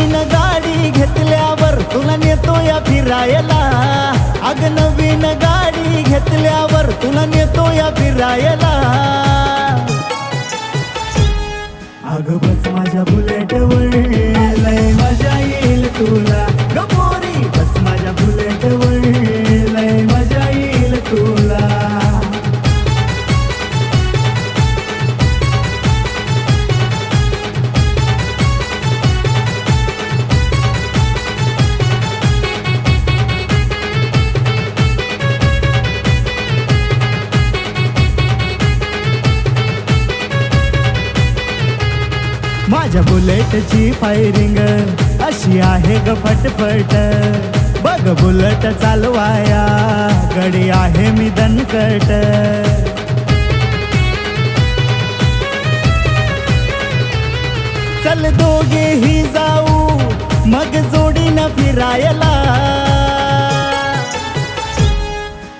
नवीन गाडी घेतल्यावर तुला नेतो या फिरायला. अग नवीन गाडी घेतल्यावर तुला नेतो या फिरायला. माझ्या बुलेटची फायरिंग अशी आहे ग फटफट. बघ बुलेट चालवाया गडी आहे मी दणकट. चल दोघेही जाऊ मग जोडीनं फिरायला.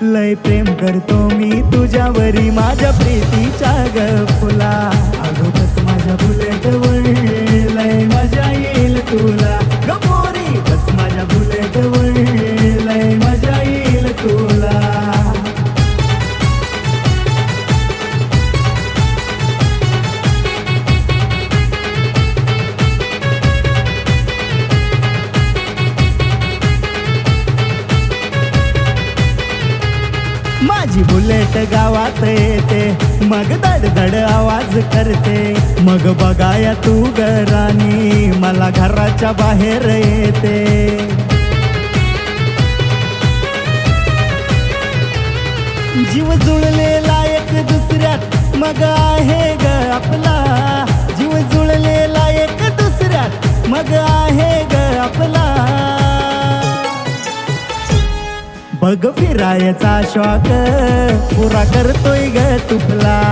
लय प्रेम करतो मी तुझ्यावरी माझ्या प्रीतीच्या ग फुला. अगं बस माझ्या बुलेट माझी बुलेट गावात येते. मग धडधड आवाज करते. मग बघाया तू गरानी मला घराच्या बाहेर येते. जीव जुळलेला एक दुसऱ्यात मग आहे ग आपला. जीव जुळलेला एक दुसऱ्यात मग आहे ग मग फिरायचा शॉक. पुरा करतोय ग तुपला.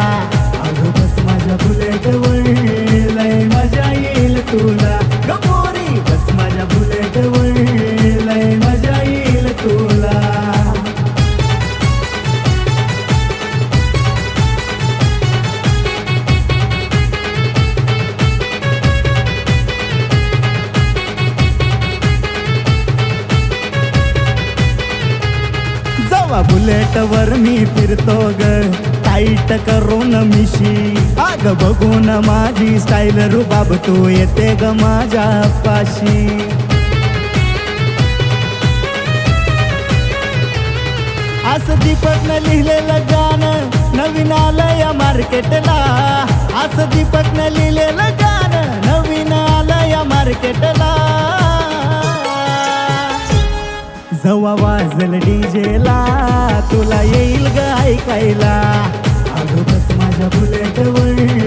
जवा बुलेट वर मी फिरतो ग. टाईट करून मिशी. आग बघून माझी स्टाईल रुबाब तू येते ग माझ्या पाशी. असं दीपकनं लिहिलेलं गाणं नवीन आलंय मार्केटला. असं दीपकनं लिहिलेलं गाणं नवीन आलंय मार्केटला. जवा वाजल डीजेला. तुला येईल ग अगोदर आलो बस माझ्या बुलेटवर.